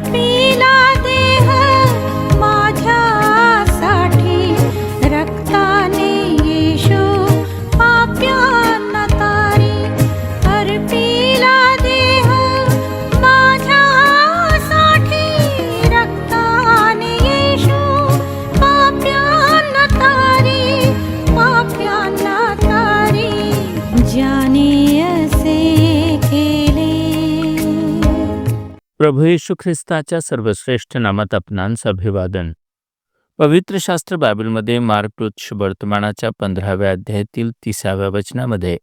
be प्रभू येशू ख्रिस्ताच्या सर्वश्रेष्ठ नामात आपणांस अभिवादन. पवित्र शास्त्र बायबलमध्ये मार्क वर्तमानाच्या पंधराव्या अध्यायातील तिसाव्या वचनामध्ये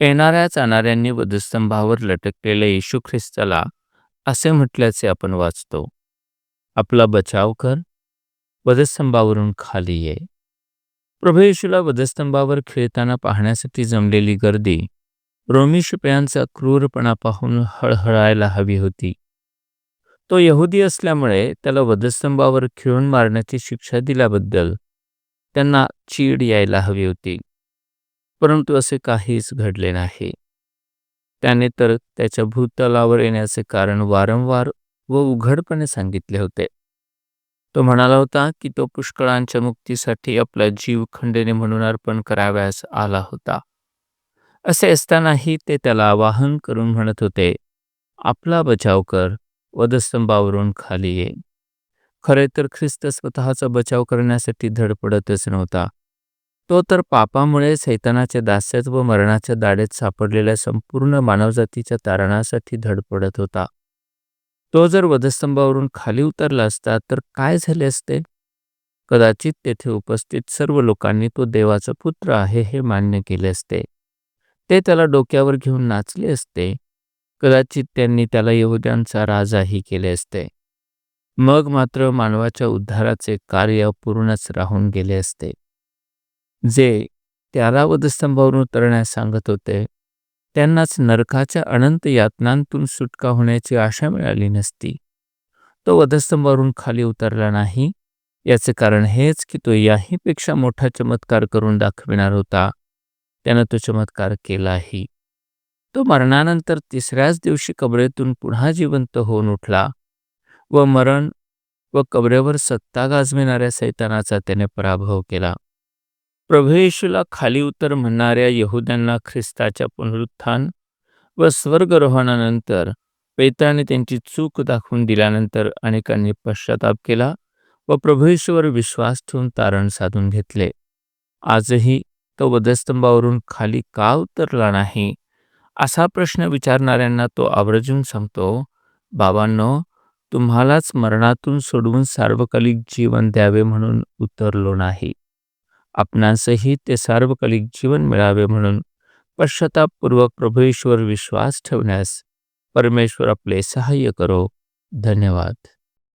येणाऱ्या जाणाऱ्यांनी वधस्तंभावर लटकलेल्या येशू ख्रिस्ताला असे म्हटल्याचे आपण वाचतो. आपला बचाव कर वधस्तंभावरून खाली ये. प्रभू येशूला वधस्तंभावर खेळताना पाहण्यासाठी जमलेली गर्दी रोमी शिपायांचा क्रूरपणा पाहून हळहळायला हवी होती. तो यहुदी असल्यामुळे त्याला वधस्तंभावर खिळून मारण्याची शिक्षा दिल्याबद्दल त्यांना चीड यायला हवी होती. परंतु असे काहीच घडले नाही. त्याने तर त्याच्या भूतलावर येण्याचे कारण वारंवार व उघडपणे सांगितले होते. तो म्हणाला होता की तो पुष्कळांच्या मुक्तीसाठी आपला जीव खंडेने म्हणून अर्पण करावयास आला होता. असे असतानाही ते त्याला आवाहन करून म्हणत होते आपला बचाव कर वधस्तंभावरून खाली ये. खरे तर ख्रिस्त स्वतःचा बचाव करण्यासाठी धडपडतच नव्हता. तो तर पापामुळे सैतानाच्या दास्यात व मरणाच्या दाढेत सापडलेल्या संपूर्ण मानवजातीच्या तारणासाठी धडपडत होता. तो जर वधस्तंभावरून खाली उतरला असता तर काय झाले असते? कदाचित तेथे उपस्थित सर्व लोकांनी तो देवाचा पुत्र आहे हे मान्य केले असते. ते त्याला डोक्यावर घेऊन नाचले असते. कदाचित त्यांनी त्याला यहुद्यांचा राजाही केले असते. मग मात्र मानवाच्या उद्धाराचे कार्य पूर्णच राहून गेले असते. जे त्याला वधस्तंभावरून उतरण्यास सांगत होते त्यांनाच नरकाच्या अनंत यातनांतून सुटका होण्याची आशा मिळाली नसती. तो वधस्तंभावरून खाली उतरला नाही. याचे कारण हेच की तो याहीपेक्षा मोठा चमत्कार करून दाखविणार होता. त्यानं तो चमत्कार केलाही. तो मरणानंतर तिसऱ्याच दिवशी कबरेतून पुन्हा जिवंत होऊन उठला व मरण व कबरेवर सत्ता गाजविणाऱ्या सैतानाचा त्याने पराभव केला. प्रभू येशूला खाली उतर म्हणणाऱ्या यहुद्यांना ख्रिस्ताच्या पुनरुत्थान व स्वर्गरोहणानंतर पेताने त्यांची चूक दाखवून दिल्यानंतर अनेकांनी पश्चाताप केला व प्रभू येशूवर विश्वास ठेवून तारण साधून घेतले. आजही तो वधस्तंभावरून खाली का उतरला नाही? असा प्रश्न विचारणाऱ्यांना तो आवर्जून सांगतो बाबांनो तुम्हालाच मरणातून सोडवून सार्वकालिक जीवन द्यावे म्हणून उतरलो नाही. आपणासही ते सार्वकालिक जीवन मिळावे म्हणून पश्चातापूर्वक प्रभेश्वर विश्वास ठेवण्यास परमेश्वर आपले सहाय्य करो. धन्यवाद.